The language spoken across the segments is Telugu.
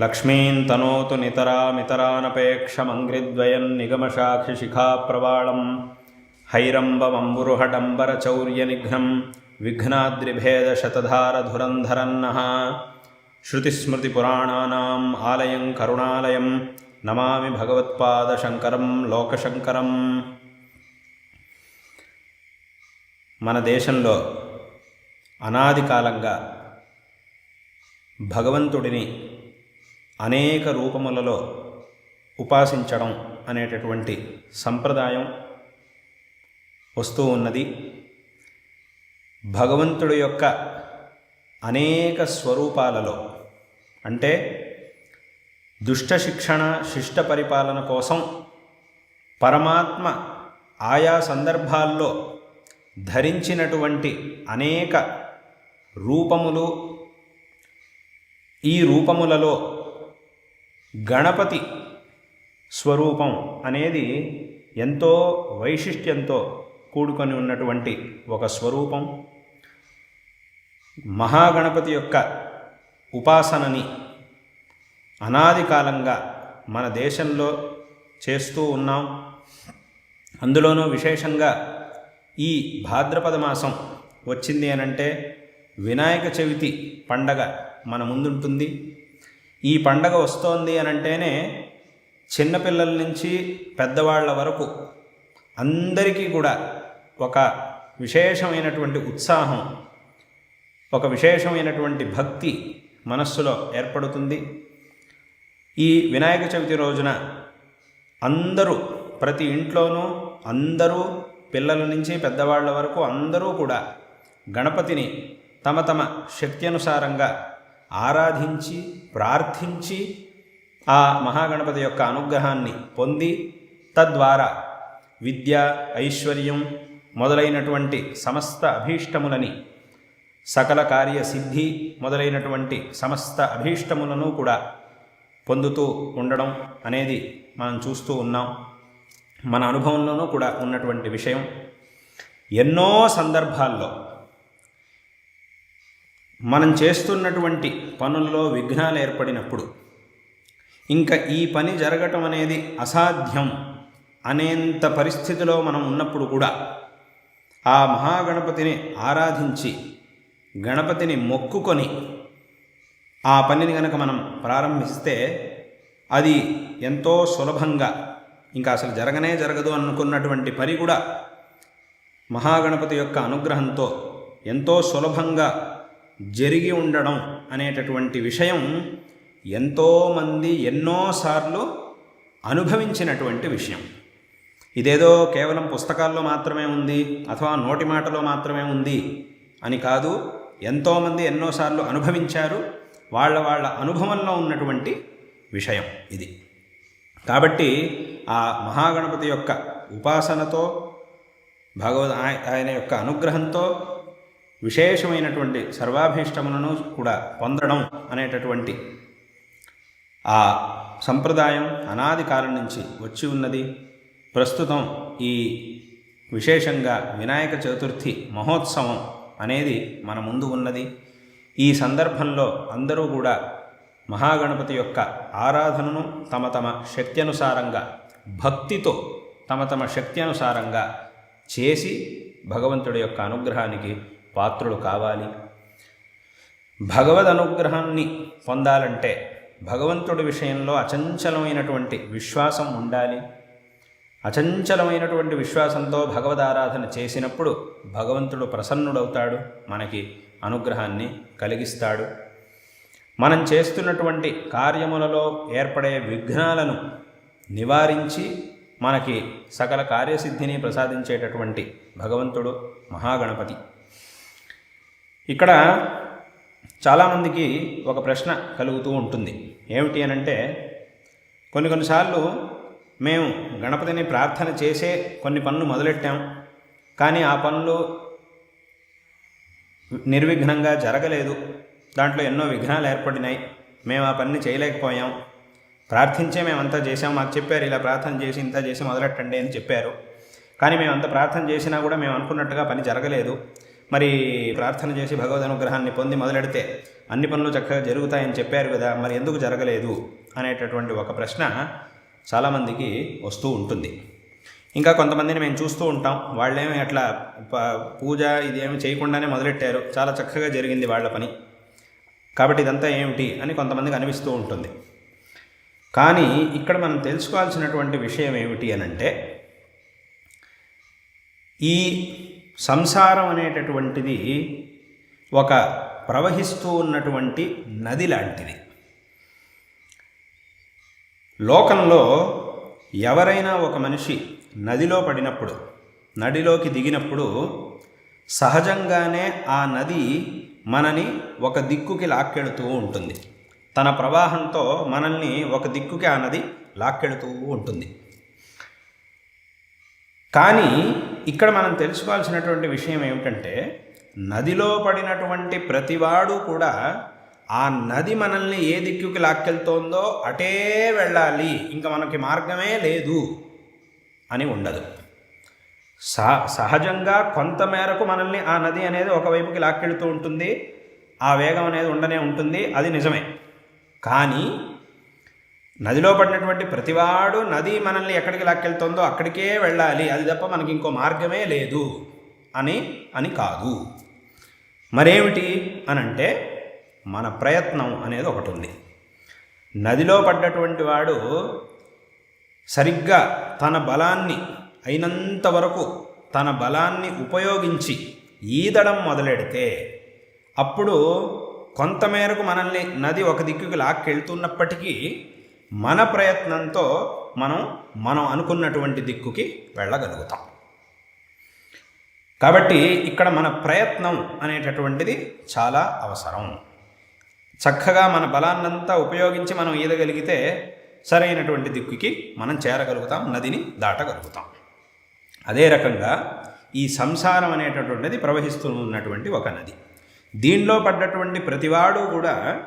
లక్ష్మీం తనోతు నితరామితరానపేక్షమంగ్రిద్వయం నిగమశాఖిశిఖాప్రవాళం హైరంబమంబురుహడంబరచౌర్యనిఘ్నం విఘ్నాద్రిభేదశతధారధురంధరన్న. శృతిస్మృతిపురాణానాం ఆలయం కరుణాలయం నమామి భగవత్పాదశంకరం లోకశంకరం. మన దేశంలో అనాది భగవంతుడిని అనేక రూపములలో ఉపాసించడం అనేటటువంటి సంప్రదాయం వస్తూ ఉన్నది. భగవంతుడి యొక్క అనేక స్వరూపాలలో అంటే దుష్ట శిక్షణ శిష్ట పరిపాలన కోసం పరమాత్మ ఆయా సందర్భాల్లో ధరించినటువంటి అనేక రూపములు ఈ రూపములలో గణపతి స్వరూపం అనేది ఎంతో వైశిష్ట్యంతో కూడుకొని ఉన్నటువంటి ఒక స్వరూపం. మహాగణపతి యొక్క ఉపాసనని అనాది కాలంగా మన దేశంలో చేస్తూ ఉన్నాం. అందులోనూ విశేషంగా ఈ భాద్రపద మాసం వచ్చింది అనంటే వినాయక చవితి పండగ మన ముందుంటుంది. ఈ పండగ వస్తోంది అని అంటేనే చిన్నపిల్లల నుంచి పెద్దవాళ్ళ వరకు అందరికీ కూడా ఒక విశేషమైనటువంటి ఉత్సాహం ఒక విశేషమైనటువంటి భక్తి మనస్సులో ఏర్పడుతుంది. ఈ వినాయక చవితి రోజున అందరూ ప్రతి ఇంట్లోనూ అందరూ పిల్లల నుంచి పెద్దవాళ్ళ వరకు అందరూ కూడా గణపతిని తమ తమ శక్తి అనుసారంగా ఆరాధించి ప్రార్థించి ఆ మహాగణపతి యొక్క అనుగ్రహాన్ని పొంది తద్వారా విద్య ఐశ్వర్యం మొదలైనటువంటి సమస్త అభీష్టములని సకల కార్య సిద్ధి మొదలైనటువంటి సమస్త అభీష్టములను కూడా పొందుతూ ఉండడం అనేది మనం చూస్తూ ఉన్నాం. మన అనుభవంలోనూ కూడా ఉన్నటువంటి విషయం. ఎన్నో సందర్భాల్లో మనం చేస్తున్నటువంటి పనుల్లో విఘ్నాలు ఏర్పడినప్పుడు ఇంకా ఈ పని జరగటం అనేది అసాధ్యం అనేంత పరిస్థితిలో మనం ఉన్నప్పుడు కూడా ఆ మహాగణపతిని ఆరాధించి గణపతిని మొక్కుకొని ఆ పనిని కనుక మనం ప్రారంభిస్తే అది ఎంతో సులభంగా ఇంకా అసలు జరగనే జరగదు అనుకున్నటువంటి పని కూడా మహాగణపతి యొక్క అనుగ్రహంతో ఎంతో సులభంగా జరిగి ఉండడం అనేటటువంటి విషయం ఎంతోమంది ఎన్నోసార్లు అనుభవించినటువంటి విషయం. ఇదేదో కేవలం పుస్తకాల్లో మాత్రమే ఉంది అథవా నోటి మాటలో మాత్రమే ఉంది అని కాదు ఎంతోమంది ఎన్నోసార్లు అనుభవించారు వాళ్ళ వాళ్ళ అనుభవంలో ఉన్నటువంటి విషయం ఇది. కాబట్టి ఆ మహాగణపతి యొక్క ఉపాసనతో భగవద్ ఆయన యొక్క అనుగ్రహంతో విశేషమైనటువంటి సర్వాభీష్టములను కూడా పొందడం అనేటటువంటి ఆ సంప్రదాయం అనాది కాలం నుంచి వచ్చి ఉన్నది. ప్రస్తుతం ఈ విశేషంగా వినాయక చతుర్థి మహోత్సవం అనేది మన ముందు ఉన్నది. ఈ సందర్భంలో అందరూ కూడా మహాగణపతి యొక్క ఆరాధనను తమ తమ శక్తి అనుసారంగా భక్తితో తమ తమ శక్తి అనుసారంగా చేసి భగవంతుడి యొక్క అనుగ్రహానికి పాత్రులు కావాలి. భగవద్ అనుగ్రహాన్ని పొందాలంటే భగవంతుడి విషయంలో అచంచలమైనటువంటి విశ్వాసం ఉండాలి. అచంచలమైనటువంటి విశ్వాసంతో భగవదారాధన చేసినప్పుడు భగవంతుడు ప్రసన్నుడవుతాడు మనకి అనుగ్రహాన్ని కలిగిస్తాడు. మనం చేస్తున్నటువంటి కార్యములలో ఏర్పడే విఘ్నాలను నివారించి మనకి సకల కార్యసిద్ధిని ప్రసాదించేటటువంటి భగవంతుడు మహాగణపతి. ఇక్కడ చాలామందికి ఒక ప్రశ్న కలుగుతూ ఉంటుంది. ఏమిటి అని అంటే కొన్ని కొన్నిసార్లు మేము గణపతిని ప్రార్థన చేసే కొన్ని పనులు మొదలెట్టాం. కానీ ఆ పనులు నిర్విఘ్నంగా జరగలేదు. దాంట్లో ఎన్నో విఘ్నాలు ఏర్పడినాయి. మేము ఆ పనిని చేయలేకపోయాం. ప్రార్థించే మేమంతా చేసాం మాకు చెప్పారు ఇలా ప్రార్థన చేసి ఇంత చేసి మొదలెట్టండి అని చెప్పారు. కానీ మేము అంత ప్రార్థన చేసినా కూడా మేము అనుకున్నట్టుగా పని జరగలేదు. మరి ప్రార్థన చేసి భగవద్ అనుగ్రహాన్ని పొంది మొదలెడితే అన్ని పనులు చక్కగా జరుగుతాయని చెప్పారు కదా మరి ఎందుకు జరగలేదు అనేటటువంటి ఒక ప్రశ్న చాలామందికి వస్తూ ఉంటుంది. ఇంకా కొంతమందిని మేము చూస్తూ ఉంటాం. వాళ్ళేమి అట్లా పూజ ఇదేమి చేయకుండానే మొదలెట్టారు. చాలా చక్కగా జరిగింది వాళ్ళ పని. కాబట్టి ఇదంతా ఏమిటి అని కొంతమందికి అనిపిస్తూ ఉంటుంది. కానీ ఇక్కడ మనం తెలుసుకోవాల్సినటువంటి విషయం ఏమిటి అని అంటే ఈ సంసారం అనేటటువంటిది ఒక ప్రవహిస్తూ ఉన్నటువంటి నది లాంటిది. లోకంలో ఎవరైనా ఒక మనిషి నదిలో పడినప్పుడు నదిలోకి దిగినప్పుడు సహజంగానే ఆ నది మనని ఒక దిక్కుకి లాక్కెడుతూ ఉంటుంది. తన ప్రవాహంతో మనల్ని ఒక దిక్కుకి ఆ నది లాక్కెడుతూ ఉంటుంది. కానీ ఇక్కడ మనం తెలుసుకోవాల్సినటువంటి విషయం ఏమిటంటే నదిలో పడినటువంటి ప్రతివాడు కూడా ఆ నది మనల్ని ఏ దిక్కుకి లాక్కెళ్తోందో అటే వెళ్ళాలి ఇంకా మనకి మార్గమే లేదు అని ఉండదు. సహ సహజంగా కొంత మేరకు మనల్ని ఆ నది అనేది ఒకవైపుకి లాక్కెళ్తూ ఉంటుంది ఆ వేగం అనేది ఉండనే ఉంటుంది అది నిజమే. కానీ నదిలో పడినటువంటి ప్రతివాడు నది మనల్ని ఎక్కడికి లాక్కెళ్తుందో అక్కడికే వెళ్ళాలి. అది తప్ప మనకి ఇంకో మార్గమే లేదు అని అని కాదు. మరేమిటి అని అంటే మన ప్రయత్నం అనేది ఒకటి ఉంది. నదిలో పడ్డటువంటి వాడు సరిగ్గా తన బలాన్ని అయినంత వరకు తన బలాన్ని ఉపయోగించి ఈదడం మొదలెడితే అప్పుడు కొంతమేరకు మనల్ని నది ఒక దిక్కుకి లాక్కెళ్తున్నప్పటికీ మన ప్రయత్నంతో మనం మనం అనుకున్నటువంటి దిక్కుకి వెళ్ళగలుగుతాం. కాబట్టి ఇక్కడ మన ప్రయత్నం అనేటటువంటిది చాలా అవసరం. చక్కగా మన బలాన్నంతా ఉపయోగించి మనం ఈదగలిగితే సరైనటువంటి దిక్కుకి మనం చేరగలుగుతాం నదిని దాటగలుగుతాం. అదే రకంగా ఈ సంసారం అనేటటువంటిది ప్రవహిస్తూ ఉన్నటువంటి ఒక నది. దీనిలో పడ్డటువంటి ప్రతివాడు కూడా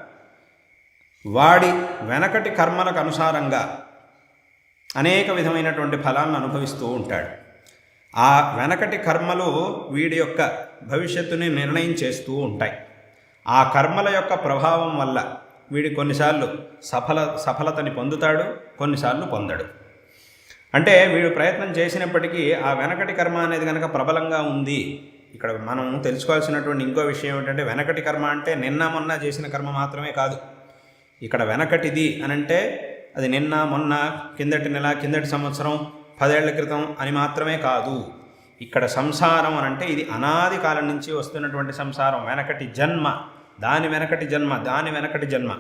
వాడి వెనకటి కర్మలకు అనుసారంగా అనేక విధమైనటువంటి ఫలాలను అనుభవిస్తూ ఉంటాడు. ఆ వెనకటి కర్మలు వీడి యొక్క భవిష్యత్తుని నిర్ణయం చేస్తూ ఉంటాయి. ఆ కర్మల యొక్క ప్రభావం వల్ల వీడి కొన్నిసార్లు సఫల సఫలతని పొందుతాడు కొన్నిసార్లు పొందడు. అంటే వీడు ప్రయత్నం చేసినప్పటికీ ఆ వెనకటి కర్మ అనేది కనుక ప్రబలంగా ఉంది. ఇక్కడ మనం తెలుసుకోవాల్సినటువంటి ఇంకో విషయం ఏంటంటే వెనకటి కర్మ అంటే నిన్న మొన్న చేసిన కర్మ మాత్రమే కాదు. ఇక్కడ వెనకటిది అనంటే అంటే అది నిన్న మొన్న కిందటి నెల కిందటి సంవత్సరం పదేళ్ళ క్రితం అని మాత్రమే కాదు. ఇక్కడ సంసారం అని అంటే ఇది అనాది కాలం నుంచి వస్తున్నటువంటి సంసారం. వెనకటి జన్మ దాని వెనకటి జన్మ దాని వెనకటి జన్మ.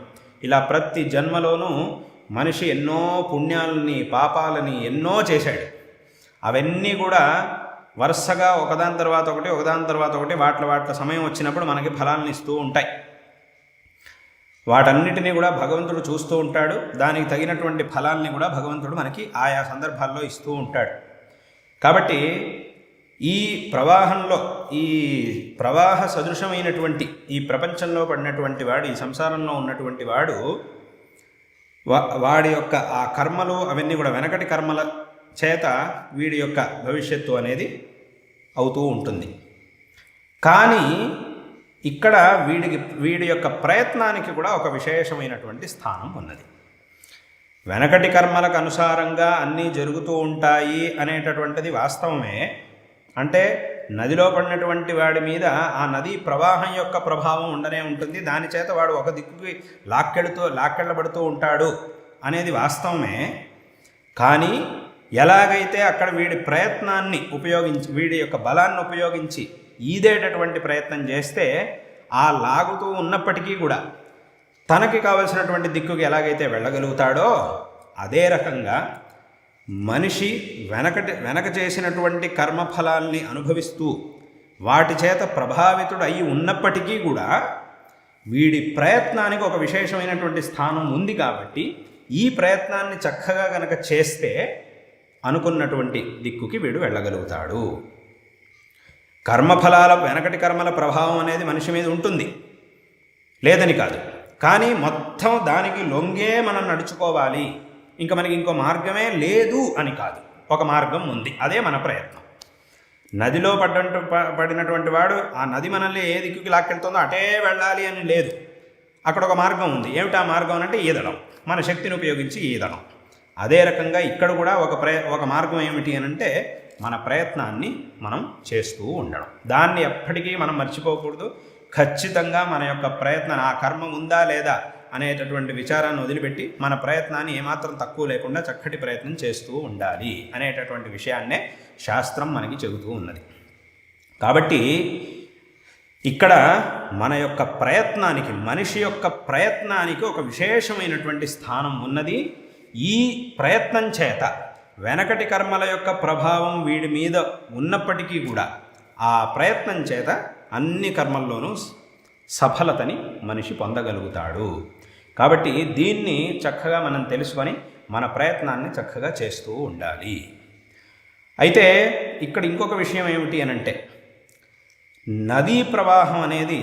ఇలా ప్రతి జన్మలోనూ మనిషి ఎన్నో పుణ్యాలని పాపాలని ఎన్నో చేశాడు. అవన్నీ కూడా వరుసగా ఒకదాని తర్వాత ఒకటి ఒకదాని తర్వాత ఒకటి వాటి వాటి సమయం వచ్చినప్పుడు మనకి ఫలాలను ఇస్తూ ఉంటాయి. వాటన్నిటినీ కూడా భగవంతుడు చూస్తూ ఉంటాడు. దానికి తగినటువంటి ఫలాల్ని కూడా భగవంతుడు మనకి ఆయా సందర్భాల్లో ఇస్తూ ఉంటాడు. కాబట్టి ఈ ప్రవాహంలో ఈ ప్రవాహ సదృశమైనటువంటి ఈ ప్రపంచంలో పడినటువంటి వాడు ఈ సంసారంలో ఉన్నటువంటి వాడు వా వాడి యొక్క ఆ కర్మలు అవన్నీ కూడా వెనకటి కర్మల చేత వీడి యొక్క భవిష్యత్తు అనేది అవుతూ ఉంటుంది. కానీ ఇక్కడ వీడికి వీడి యొక్క ప్రయత్నానికి కూడా ఒక విశేషమైనటువంటి స్థానం ఉన్నది. వెనకటి కర్మలకు అనుసారంగా అన్నీ జరుగుతూ ఉంటాయి అనేటటువంటిది వాస్తవమే. అంటే నదిలో పడినటువంటి వాడి మీద ఆ నది ప్రవాహం యొక్క ప్రభావం ఉండనే ఉంటుంది. దాని చేత వాడు ఒక దిక్కుకి లాక్కెడుతూ లాక్కెళ్ళబడుతూ ఉంటాడు అనేది వాస్తవమే. కానీ ఎలాగైతే అక్కడ వీడి ప్రయత్నాన్ని ఉపయోగించి వీడి యొక్క బలాన్ని ఉపయోగించి ఈదేటటువంటి ప్రయత్నం చేస్తే ఆ లాగుతూ ఉన్నప్పటికీ కూడా తనకి కావలసినటువంటి దిక్కుకి ఎలాగైతే వెళ్ళగలుగుతాడో అదే రకంగా మనిషి వెనకటి వెనక చేసినటువంటి కర్మఫలాల్ని అనుభవిస్తూ వాటి చేత ప్రభావితుడు అయి ఉన్నప్పటికీ కూడా వీడి ప్రయత్నానికి ఒక విశేషమైనటువంటి స్థానం ఉంది కాబట్టి ఈ ప్రయత్నాన్ని చక్కగా గనక చేస్తే అనుకున్నటువంటి దిక్కుకి వీడు వెళ్ళగలుగుతాడు. కర్మఫలాల వెనకటి కర్మల ప్రభావం అనేది మనిషి మీద ఉంటుంది. లేదని కాదు. కానీ మొత్తం దానికి లొంగే మనం నడుచుకోవాలి. ఇంకా మనకి ఇంకో మార్గమే లేదు అని కాదు. ఒక మార్గం ఉంది. అదే మన ప్రయత్నం. నదిలో పడ్డంటు ప- పడినటువంటి వాడు ఆ నది మనల్ని ఏ దిక్కుకి లాక్కెళ్తుందో అటే వెళ్ళాలి అని లేదు. అక్కడ ఒక మార్గం ఉంది. ఏమిటా మార్గం అంటే ఈదడం. మన శక్తిని ఉపయోగించి ఈదడం. అదే రకంగా ఇక్కడ కూడా ఒక ప్రయ ఒక మార్గం ఏమిటి అని అంటే మన ప్రయత్నాన్ని మనం చేస్తూ ఉండడం. దాన్ని ఎప్పటికీ మనం మర్చిపోకూడదు. ఖచ్చితంగా మన యొక్క ప్రయత్నం ఆ కర్మ ఉందా లేదా అనేటటువంటి విచారాన్ని వదిలిపెట్టి మన ప్రయత్నాన్ని ఏమాత్రం తక్కువ లేకుండా చక్కటి ప్రయత్నం చేస్తూ ఉండాలి అనేటటువంటి విషయాన్నే శాస్త్రం మనకి చెబుతూ ఉన్నది. కాబట్టి ఇక్కడ మన యొక్క ప్రయత్నానికి మనిషి యొక్క ప్రయత్నానికి ఒక విశేషమైనటువంటి స్థానం ఉన్నది. ఈ ప్రయత్నం చేత వెనకటి కర్మల యొక్క ప్రభావం వీడి మీద ఉన్నప్పటికీ కూడా ఆ ప్రయత్నం చేత అన్ని కర్మల్లోనూ సఫలతని మనిషి పొందగలుగుతాడు. కాబట్టి దీన్ని చక్కగా మనం తెలుసుకొని మన ప్రయత్నాన్ని చక్కగా చేస్తూ ఉండాలి. అయితే ఇక్కడ ఇంకొక విషయం ఏమిటి అని అంటే నదీ ప్రవాహం అనేది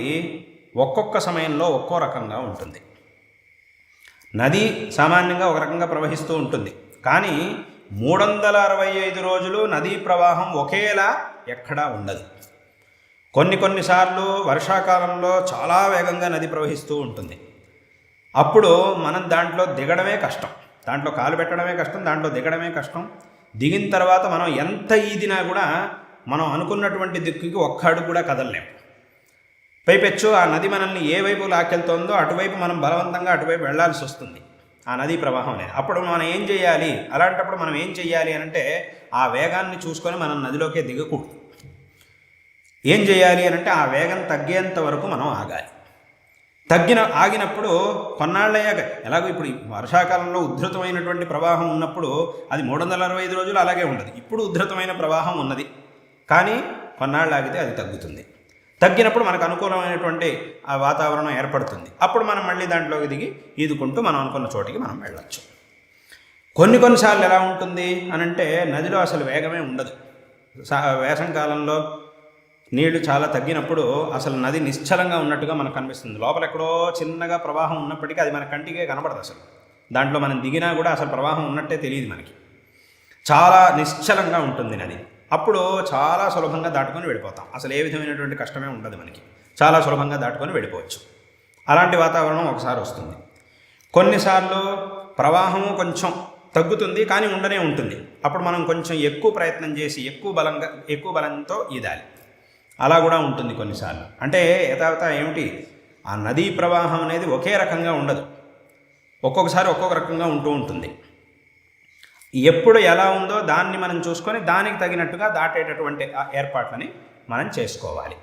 ఒక్కొక్క సమయంలో ఒక్కో రకంగా ఉంటుంది. నది సామాన్యంగా ఒక రకంగా ప్రవహిస్తూ ఉంటుంది. కానీ మూడు వందల అరవై ఐదు రోజులు నదీ ప్రవాహం ఒకేలా ఎక్కడా ఉండదు. కొన్ని కొన్నిసార్లు వర్షాకాలంలో చాలా వేగంగా నది ప్రవహిస్తూ ఉంటుంది. అప్పుడు మనం దాంట్లో దిగడమే కష్టం. దాంట్లో కాలు పెట్టడమే కష్టం దాంట్లో దిగడమే కష్టం. దిగిన తర్వాత మనం ఎంత ఈదినా కూడా మనం అనుకున్నటువంటి దిక్కుకి ఒక్క అడుగు కూడా కదలలేము పైపెచ్చు ఆ నది మనల్ని ఏ వైపు లాక్కెళ్తోందో అటువైపు మనం బలవంతంగా అటువైపు వెళ్ళాల్సి వస్తుంది. ఆ నదీ ప్రవాహం అనేది. అప్పుడు మనం ఏం చేయాలి? అలాంటప్పుడు మనం ఏం చేయాలి అని అంటే ఆ వేగాన్ని చూసుకొని మనం నదిలోకే దిగకూడదు. ఏం చేయాలి అని అంటే ఆ వేగం తగ్గేంత వరకు మనం ఆగాలి. తగ్గిన ఆగినప్పుడు కొన్నాళ్ళయ్యాక ఎలాగో ఇప్పుడు వర్షాకాలంలో ఉద్ధృతమైనటువంటి ప్రవాహం ఉన్నప్పుడు అది మూడు వందల అరవై ఐదు రోజులు అలాగే ఉండదు. ఇప్పుడు ఉద్ధృతమైన ప్రవాహం ఉన్నది. కానీ కొన్నాళ్ళు ఆగితే అది తగ్గుతుంది. తగ్గినప్పుడు మనకు అనుకూలమైనటువంటి ఆ వాతావరణం ఏర్పడుతుంది. అప్పుడు మనం మళ్ళీ దాంట్లోకి దిగి ఈదుకుంటూ మనం అనుకున్న చోటికి మనం వెళ్ళొచ్చు. కొన్ని కొన్నిసార్లు ఎలా ఉంటుంది అని అంటే నదిలో అసలు వేగమే ఉండదు. వేసంకాలంలో నీళ్ళు చాలా తగ్గినప్పుడు అసలు నది నిశ్చలంగా ఉన్నట్టుగా మనకు కనిపిస్తుంది. లోపల ఎక్కడో చిన్నగా ప్రవాహం ఉన్నప్పటికీ అది మన కంటికే కనపడదు అసలు. దాంట్లో మనం దిగినా కూడా అసలు ప్రవాహం ఉన్నట్టే తెలియదు మనకి. చాలా నిశ్చలంగా ఉంటుంది నది. అప్పుడు చాలా సులభంగా దాటుకొని వెళ్ళిపోతాం. అసలు ఏ విధమైనటువంటి కష్టమే ఉండదు మనకి. చాలా సులభంగా దాటుకొని వెళ్ళిపోవచ్చు. అలాంటి వాతావరణం ఒకసారి వస్తుంది. కొన్నిసార్లు ప్రవాహము కొంచెం తగ్గుతుంది కానీ ఉండనే ఉంటుంది. అప్పుడు మనం కొంచెం ఎక్కువ ప్రయత్నం చేసి ఎక్కువ బలంగా ఎక్కువ బలంతో ఈదాలి అలా కూడా ఉంటుంది కొన్నిసార్లు. అంటే యథావత ఏమిటి? ఆ నదీ ప్రవాహం అనేది ఒకే రకంగా ఉండదు. ఒక్కొక్కసారి ఒక్కొక్క రకంగా ఉంటూ ఉంటుంది. ఎప్పుడు ఎలా ఉందో దాన్ని మనం చూసుకొని దానికి తగినట్టుగా దాటేటటువంటి ఏర్పాట్లని మనం చేసుకోవాలి.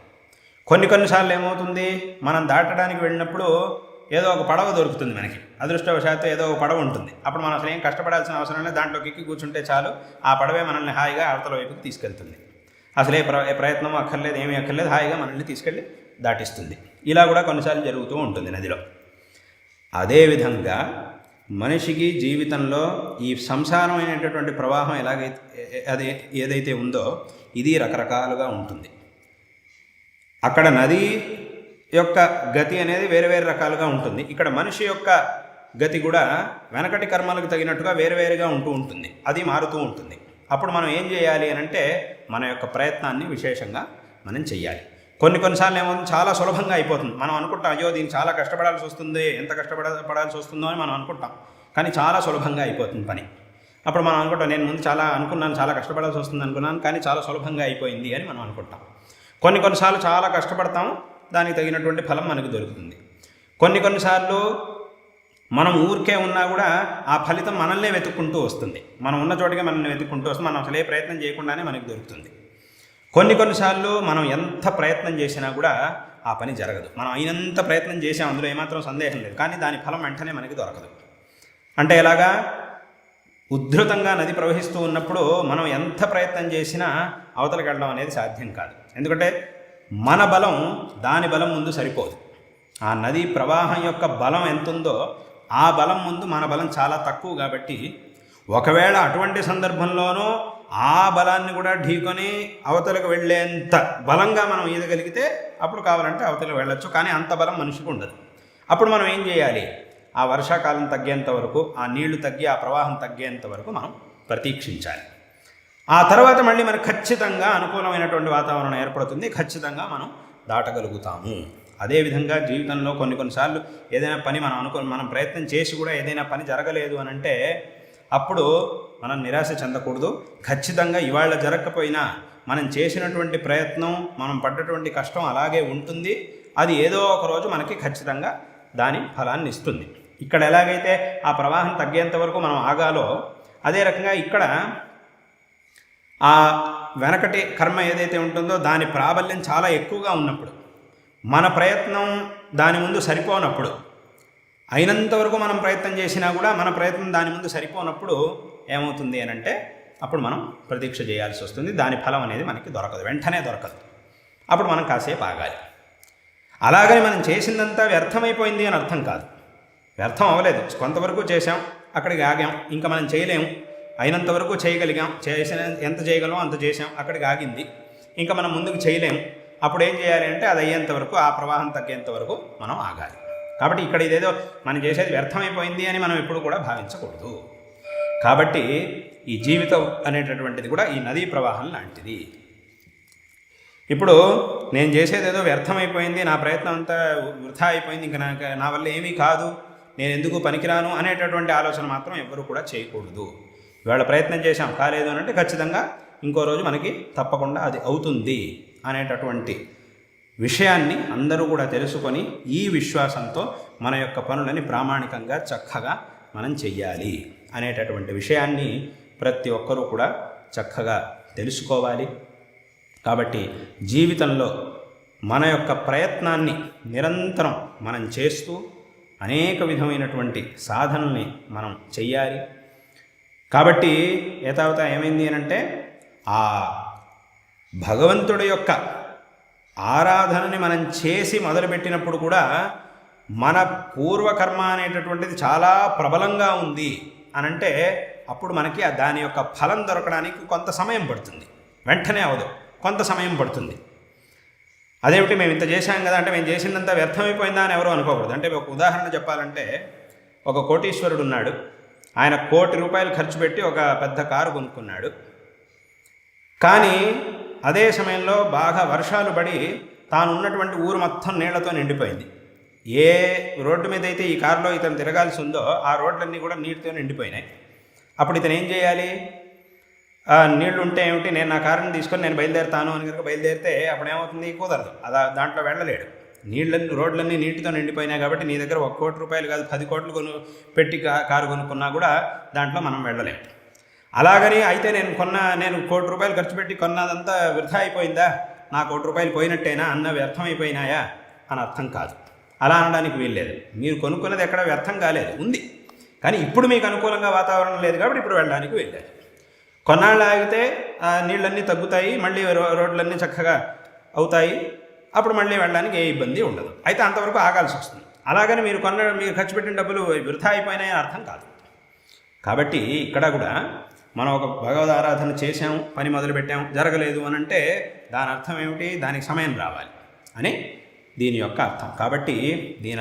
కొన్ని కొన్నిసార్లు ఏమవుతుంది? మనం దాటడానికి వెళ్ళినప్పుడు ఏదో ఒక పడవ దొరుకుతుంది మనకి. అదృష్టవశాత్తు ఏదో ఒక పడవ ఉంటుంది. అప్పుడు మనం అసలు ఏం కష్టపడాల్సిన అవసరం లేదు. దాంట్లోకి ఎక్కి కూర్చుంటే చాలు. ఆ పడవే మనల్ని హాయిగా అవతల వైపుకి తీసుకెళ్తుంది. అసలు ఏ ప్ర ప్రయత్నం అక్కర్లేదు ఏమీ అక్కర్లేదు. హాయిగా మనల్ని తీసుకెళ్ళి దాటిస్తుంది. ఇలా కూడా కొన్నిసార్లు జరుగుతూ ఉంటుంది నదిలో. అదేవిధంగా మనిషికి జీవితంలో ఈ సంసారం అయినటువంటి ప్రవాహం ఎలాగైతే అది ఏదైతే ఉందో ఇది రకరకాలుగా ఉంటుంది. అక్కడ నది యొక్క గతి అనేది వేరే వేరే రకాలుగా ఉంటుంది. ఇక్కడ మనిషి యొక్క గతి కూడా వెనకటి కర్మలకు తగినట్టుగా వేరు వేరుగా ఉంటూ ఉంటుంది. అది మారుతూ ఉంటుంది. అప్పుడు మనం ఏం చేయాలి అని అంటే మన యొక్క ప్రయత్నాన్ని విశేషంగా మనం చెయ్యాలి. కొన్ని కొన్నిసార్లు ఏమవుతుంది చాలా సులభంగా అయిపోతుంది. మనం అనుకుంటాం అయ్యో దీన్ని చాలా కష్టపడాల్సి వస్తుంది ఎంత కష్టపడ పడాల్సి వస్తుందో అని మనం అనుకుంటాం. కానీ చాలా సులభంగా అయిపోతుంది పని. అప్పుడు మనం అనుకుంటాం నేను ముందు చాలా అనుకున్నాను చాలా కష్టపడాల్సి వస్తుంది అనుకున్నాను కానీ చాలా సులభంగా అయిపోయింది అని మనం అనుకుంటాం. కొన్ని కొన్నిసార్లు చాలా కష్టపడతాం దానికి తగినటువంటి ఫలం మనకు దొరుకుతుంది. కొన్ని కొన్నిసార్లు మనం ఊరికే ఉన్నా కూడా ఆ ఫలితం మనల్నే వెతుక్కుంటూ వస్తుంది. మనం ఉన్న చోటికే మనల్ని వెతుక్కుంటూ వస్తుంది. మనం అసలు ఏ ప్రయత్నం చేయకుండానే మనకి దొరుకుతుంది. కొన్ని కొన్నిసార్లు మనం ఎంత ప్రయత్నం చేసినా కూడా ఆ పని జరగదు. మనం అయినంత ప్రయత్నం చేసాం అందులో ఏమాత్రం సందేహం లేదు. కానీ దాని ఫలం వెంటనే మనకి దొరకదు. అంటే ఎలాగా? ఉద్ధృతంగా నది ప్రవహిస్తూ ఉన్నప్పుడు మనం ఎంత ప్రయత్నం చేసినా అవతలకి వెళ్ళడం అనేది సాధ్యం కాదు. ఎందుకంటే మన బలం దాని బలం ముందు సరిపోదు. ఆ నది ప్రవాహం యొక్క బలం ఎంత ఉందో ఆ బలం ముందు మన బలం చాలా తక్కువ కాబట్టి ఒకవేళ అటువంటి సందర్భంలోనూ ఆ బలాన్ని కూడా ఢీకొని అవతలకు వెళ్ళేంత బలంగా మనం ఈదగలిగితే అప్పుడు కావాలంటే అవతలకు వెళ్ళొచ్చు కానీ అంత బలం మనిషికి ఉండదు. అప్పుడు మనం ఏం చేయాలి? ఆ వర్షాకాలం తగ్గేంత వరకు ఆ నీళ్ళు తగ్గి ఆ ప్రవాహం తగ్గేంత వరకు మనం ప్రతీక్షించాలి. ఆ తర్వాత మళ్ళీ మనకు ఖచ్చితంగా అనుకూలమైనటువంటి వాతావరణం ఏర్పడుతుంది ఖచ్చితంగా మనం దాటగలుగుతాము. అదేవిధంగా జీవితంలో కొన్ని కొన్నిసార్లు ఏదైనా పని మనం అనుకో మనం ప్రయత్నం చేసి కూడా ఏదైనా పని జరగలేదు అని అంటే అప్పుడు మనం నిరాశ చెందకూడదు. ఖచ్చితంగా ఇవాళ జరగకపోయినా మనం చేసినటువంటి ప్రయత్నం మనం పడ్డటువంటి కష్టం అలాగే ఉంటుంది. అది ఏదో ఒక రోజు మనకి ఖచ్చితంగా దాని ఫలాన్ని ఇస్తుంది. ఇక్కడ ఎలాగైతే ఆ ప్రవాహం తగ్గేంత వరకు మనం ఆగాలో అదే రకంగా ఇక్కడ ఆ వెనకటి కర్మ ఏదైతే ఉంటుందో దాని ప్రాబల్యం చాలా ఎక్కువగా ఉన్నప్పుడు మన ప్రయత్నం దాని ముందు సరిపోనప్పుడు అయినంతవరకు మనం ప్రయత్నం చేసినా కూడా మన ప్రయత్నం దాని ముందు సరిపోనప్పుడు ఏమవుతుంది అని అంటే అప్పుడు మనం ప్రతీక్ష చేయాల్సి వస్తుంది. దాని ఫలం అనేది మనకి దొరకదు. వెంటనే దొరకదు. అప్పుడు మనం కాసేపు ఆగాలి. అలాగని మనం చేసిందంతా వ్యర్థమైపోయింది అని అర్థం కాదు. వ్యర్థం అవ్వలేదు. కొంతవరకు చేసాం అక్కడికి ఆగాం ఇంకా మనం చేయలేము. అయినంతవరకు చేయగలిగాం. చేసిన ఎంత చేయగలం అంత చేసాం అక్కడికి ఆగింది. ఇంకా మనం ముందుకు చేయలేము. అప్పుడు ఏం చేయాలి అంటే అది అయ్యేంత వరకు ఆ ప్రవాహం తగ్గేంత వరకు మనం ఆగాలి. కాబట్టి ఇక్కడ ఇదేదో మనం చేసేది వ్యర్థమైపోయింది అని మనం ఎప్పుడు కూడా భావించకూడదు. కాబట్టి ఈ జీవితం అనేటటువంటిది కూడా ఈ నదీ ప్రవాహం లాంటిది. ఇప్పుడు నేను చేసేది ఏదో వ్యర్థమైపోయింది నా ప్రయత్నం అంతా వృధా అయిపోయింది ఇంకా నాకు నా వల్ల ఏమీ కాదు నేను ఎందుకు పనికిరాను అనేటటువంటి ఆలోచన మాత్రం ఎవ్వరూ కూడా చేయకూడదు. ఇవాళ ప్రయత్నం చేశాం కాలేదు అని అంటే ఖచ్చితంగా ఇంకో రోజు మనకి తప్పకుండా అది అవుతుంది అనేటటువంటి విషయాన్ని అందరూ కూడా తెలుసుకొని ఈ విశ్వాసంతో మన యొక్క పనులని ప్రామాణికంగా చక్కగా మనం చెయ్యాలి అనేటటువంటి విషయాన్ని ప్రతి ఒక్కరూ కూడా చక్కగా తెలుసుకోవాలి. కాబట్టి జీవితంలో మన యొక్క ప్రయత్నాన్ని నిరంతరం మనం చేస్తూ అనేక విధమైనటువంటి సాధనల్ని మనం చెయ్యాలి. కాబట్టి ఏతావత ఏమైంది అని అంటే ఆ భగవంతుడి యొక్క ఆరాధనని మనం చేసి మొదలుపెట్టినప్పుడు కూడా మన పూర్వకర్మ అనేటటువంటిది చాలా ప్రబలంగా ఉంది అనంటే అప్పుడు మనకి దాని యొక్క ఫలం దొరకడానికి కొంత సమయం పడుతుంది. వెంటనే అవదు. కొంత సమయం పడుతుంది. అదేమిటి మేము ఇంత చేశాం కదా అంటే మేము చేసిందంతా వ్యర్థమైపోయిందా అని ఎవరు అనుకోకూడదు. అంటే ఒక ఉదాహరణ చెప్పాలంటే ఒక కోటీశ్వరుడు ఉన్నాడు. ఆయన కోటి రూపాయలు ఖర్చు పెట్టి ఒక పెద్ద కారు కొనుక్కున్నాడు. కానీ అదే సమయంలో బాగా వర్షాలు పడి తాను ఉన్నటువంటి ఊరు మొత్తం నీళ్ళతో నిండిపోయింది. ఏ రోడ్డు మీద అయితే ఈ కారులో ఇతను తిరగాల్సి ఉందో ఆ రోడ్లన్నీ కూడా నీటితో నిండిపోయినాయి. అప్పుడు ఇతను ఏం చేయాలి? నీళ్ళు ఉంటే ఏమిటి? నేను నా కారుని తీసుకొని నేను బయలుదేరుతాను అని కనుక బయలుదేరితే అప్పుడు ఏమవుతుంది? కుదరదు. అదా దాంట్లో వెళ్ళలేడు. నీళ్ళన్ని రోడ్లన్నీ నీటితో నిండిపోయినాయి కాబట్టి నీ దగ్గర ఒక కోటి రూపాయలు కాదు పది కోట్లు కొను పెట్టి కారు కొనుక్కున్నా కూడా దాంట్లో మనం వెళ్ళలేము అలాగని అయితే నేను కొన్న నేను కోటి రూపాయలు ఖర్చు పెట్టి కొన్నదంతా వృధా అయిపోయిందా? నా కోటి రూపాయలు పోయినట్టేనా? అన్న వ్యర్థం అయిపోయినాయా అని అర్థం కాదు. అలా అనడానికి వీల్లేదు. మీరు కొనుక్కున్నది ఎక్కడ వ్యర్థం కాలేదు. ఉంది. కానీ ఇప్పుడు మీకు అనుకూలంగా వాతావరణం లేదు కాబట్టి ఇప్పుడు వెళ్ళడానికి వెళ్ళారు కొన్నాళ్ళు ఆగితే నీళ్ళన్నీ తగ్గుతాయి మళ్ళీ రో రోడ్లన్నీ చక్కగా అవుతాయి. అప్పుడు మళ్ళీ వెళ్ళడానికి ఏ ఇబ్బంది ఉండదు. అయితే అంతవరకు ఆగాల్సి వస్తుంది. అలాగని మీరు కొన్న మీరు ఖర్చు పెట్టిన డబ్బులు వృధా అయిపోయినాయని అర్థం కాదు. కాబట్టి ఇక్కడ కూడా మనం ఒక భగవద్ ఆరాధన చేసాం పని మొదలుపెట్టాం జరగలేదు అని అంటే దాని అర్థం ఏమిటి? దానికి సమయం రావాలి అని దీని యొక్క అర్థం. కాబట్టి దీని